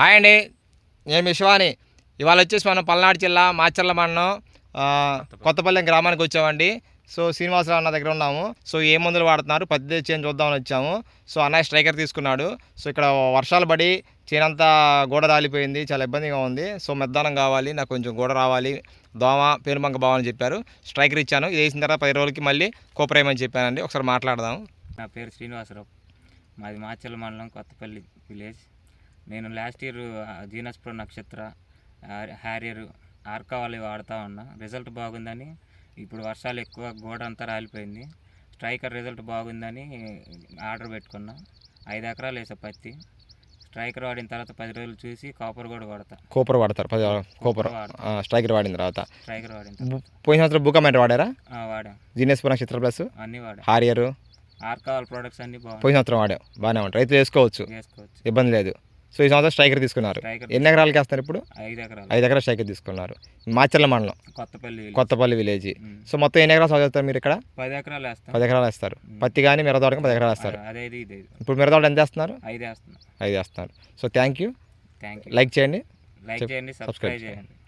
Hi అండి. నేను మీ శివాని. ఇవాళ వచ్చేసి మనం పల్నాడు జిల్లా మాచర్ల మండలం కొత్తపల్లెం. గ్రామానికి వచ్చామండి. సో శ్రీనివాసరావు అన్న దగ్గర ఉన్నాము. సో ఏ మందులు వాడుతున్నారు? పత్తి చేంజ్ చూద్దామని వచ్చాము. సో అన్నయ్య స్ట్రైకర్ తీసుకున్నాడు. సో ఇక్కడ వర్షాలు పడి చేనంతా గోడ రాలిపోయింది. చాలా ఇబ్బందిగా ఉంది. సో మెద్దానం కావాలి. నాకు కొంచెం గోడ రావాలి. దోమ పేరుబంక బావని చెప్పారు. స్ట్రైకర్ ఇచ్చాను. ఇది వేసిన తర్వాత పది రోజులకి మళ్ళీ కోపరేయమని చెప్పానండి. ఒకసారి మాట్లాడదాం. నా పేరు శ్రీనివాసరావు. మాది మాచల్ మండలం కొత్తపల్లి విలేజ్. నేను last year Genus pro Nakshatra her- Harrier Arka వాళ్ళు వాడుతూ ఉన్నా. రిజల్ట్ బాగుందని ఇప్పుడు వర్షాలు ఎక్కువ గోడ అంతా రాలిపోయింది. స్ట్రైకర్ రిజల్ట్ బాగుందని ఆర్డర్ పెట్టుకున్నా. ఐదు ఎకరాలు వేసా పత్తి. స్ట్రైకర్ వాడిన తర్వాత పది రోజులు చూసి కాపర్ కూడా కొడతా కోపర్ వాడతారు పది కోపర్ వాడతా. స్ట్రైకర్ వాడిన తర్వాత. స్ట్రైకర్ వాడిన తర్వాత. పోయిన సంవత్సరం బుక్ వాడారా? ఆ, వాడాం. జీనియస్ నక్షత్ర ప్లస్ అన్నీ వాడాం. హారియర్ ఆర్కా వాళ్ళ ప్రొడక్ట్స్ అన్నీ పోయిన సంవత్సరం వాడాం. బాగానే ఉంటాయి. రైతులు వేసుకోవచ్చు. వేసుకోవచ్చు. ఇబ్బంది లేదు. సో ఈ సంవత్సరం స్ట్రైకర్ తీసుకున్నారు. ఎన్ని ఎకరాలకి వేస్తారు ఇప్పుడు? ఐదు ఎకరాలు. ఐదు ఎకరాల స్ట్రైకర్ తీసుకున్నారు. మాచర్ల మండలం. కొత్తపల్లి. కొత్తపల్లి విలేజ్. సో మొత్తం ఎన్ని ఎకరాలు సాగు చేస్తారు మీరు ఇక్కడ? పది ఎకరాలు వేస్తాం. పది ఎకరాలు వేస్తారు. పత్తి కానీ మిరదోడకి పది ఎకరాలు వేస్తారు. ఇప్పుడు మిరదోడ ఎంత వేస్తున్నారు? ఐదు వేస్తున్నాం. ఐదు వేస్తున్నారు. So thank you. Thank you. Like చేయండి. లైక్ చేయండి సబ్స్క్రైబ్ చేయండి.